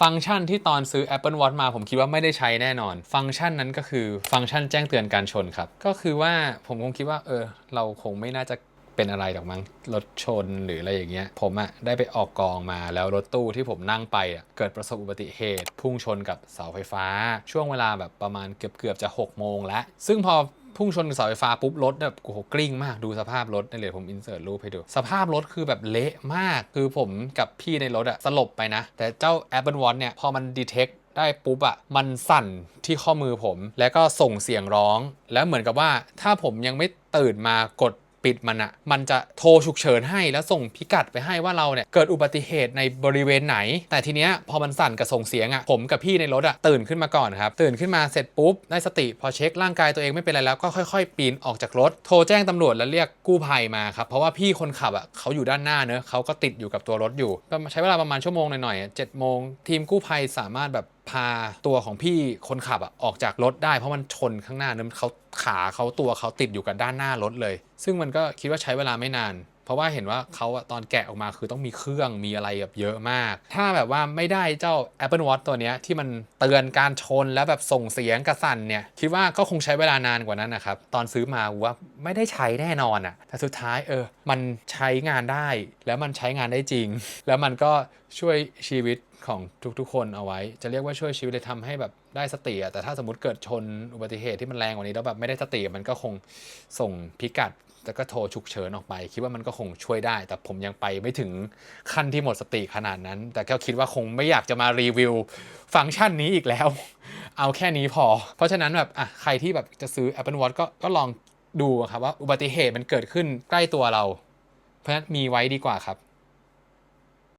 ฟังก์ชันที่ตอนซื้อ Apple Watch มาผมคิดว่าไม่ได้ใช้แน่นอน ฟังก์ชันนั้นก็คือฟังก์ชันแจ้งเตือนการชนครับ ก็คือว่าผมคงคิดว่าเออ เราคงไม่น่าจะเป็นอะไรหรอกมั้งรถชนหรืออะไรอย่างเงี้ย ผมอะได้ไปออกกองมาแล้วรถตู้ที่ผมนั่งไปอะเกิดประสบอุบัติเหตุ พุ่งชนกับเสาไฟฟ้า ช่วงเวลาแบบประมาณเกือบเกือบๆจะ6โมงแล้วซึ่งพอ พุ่งชนเสาไฟฟ้าปุ๊บรถแบบโอ้โหกลิ้งมากดูสภาพรถในเลยผมอินเสิร์ตรูปให้ดู สภาพรถคือแบบเละมาก คือผมกับพี่ในรถอะสลบไปนะ แต่เจ้า Apple Watch เนี่ยพอมันดีเทคได้ปุ๊บอะมันสั่นที่ข้อมือผม แล้วก็ส่งเสียงร้อง แล้วเหมือนกับว่าถ้าผมยังไม่ตื่นมากด ปิดมันอะมันจะโทรฉุกเฉินให้แล้วส่งพิกัดไปให้ว่าเราเนี่ยเกิดอุบัติเหตุในบริเวณไหน แต่ทีเนี้ยพอมันสั่นกับส่งเสียงอะผมกับพี่ในรถอะตื่นขึ้นมาก่อนครับ ตื่นขึ้นมาเสร็จปุ๊บได้สติพอเช็คร่างกายตัวเองไม่เป็นไรแล้วก็ค่อย ๆ ปีนออกจากรถ โทรแจ้งตำรวจแล้วเรียกกู้ภัยมาครับเพราะว่าพี่คนขับอะเขาอยู่ด้านหน้าเนอะเขาก็ติดอยู่กับตัวรถอยู่ก็ใช้เวลาประมาณชั่วโมงหน่อยๆเจ็ดโมงทีมกู้ภัยสามารถแบบ พาตัวของพี่คนขับอะออกจากรถได้เพราะมันชนข้างหน้านั้นเขาขาเขาตัวเขาติดอยู่กับด้านหน้ารถเลย ซึ่งมันก็คิดว่าใช้เวลาไม่นาน เพราะว่าเห็นว่าเขาอะตอนแกะออกมาคือต้องมีเครื่องมีอะไรแบบเยอะมาก ถ้าแบบว่าไม่ได้เจ้า Apple Watch ตัวเนี้ยที่มันเตือนการชนแล้วแบบส่งเสียงกระสั่นเนี่ยคิดว่าก็คงใช้เวลานานกว่านั้นนะครับตอนซื้อมาว่าไม่ได้ใช้แน่นอนอะแต่สุดท้ายเออมันใช้งานได้แล้วมันใช้งานได้จริง แล้วมันก็ช่วยชีวิตของทุกๆ คนเอาไว้ จะเรียกว่าช่วยชีวิตเลยทำให้แบบได้สติอะแต่ถ้าสมมติเกิดชนอุบัติเหตุที่มันแรงกว่านี้แล้วแบบไม่ได้สติมันก็คงส่งพิกัดแล้วก็โทรฉุกเฉินออกไป คิดว่ามันก็คงช่วยได้ แต่ผมยังไปไม่ถึงขั้นที่หมดสติขนาดนั้น แต่ก็คิดว่าคงไม่อยากจะมารีวิวฟังก์ชันนี้อีกแล้ว เอาแค่นี้พอ เพราะฉะนั้นแบบอะใครที่แบบจะซื้อ Apple Watch ก็ก็ลองดูครับว่าอุบัติเหตุมันเกิดขึ้นใกล้ตัวเรา เพราะฉะนั้นมีไว้ดีกว่าครับ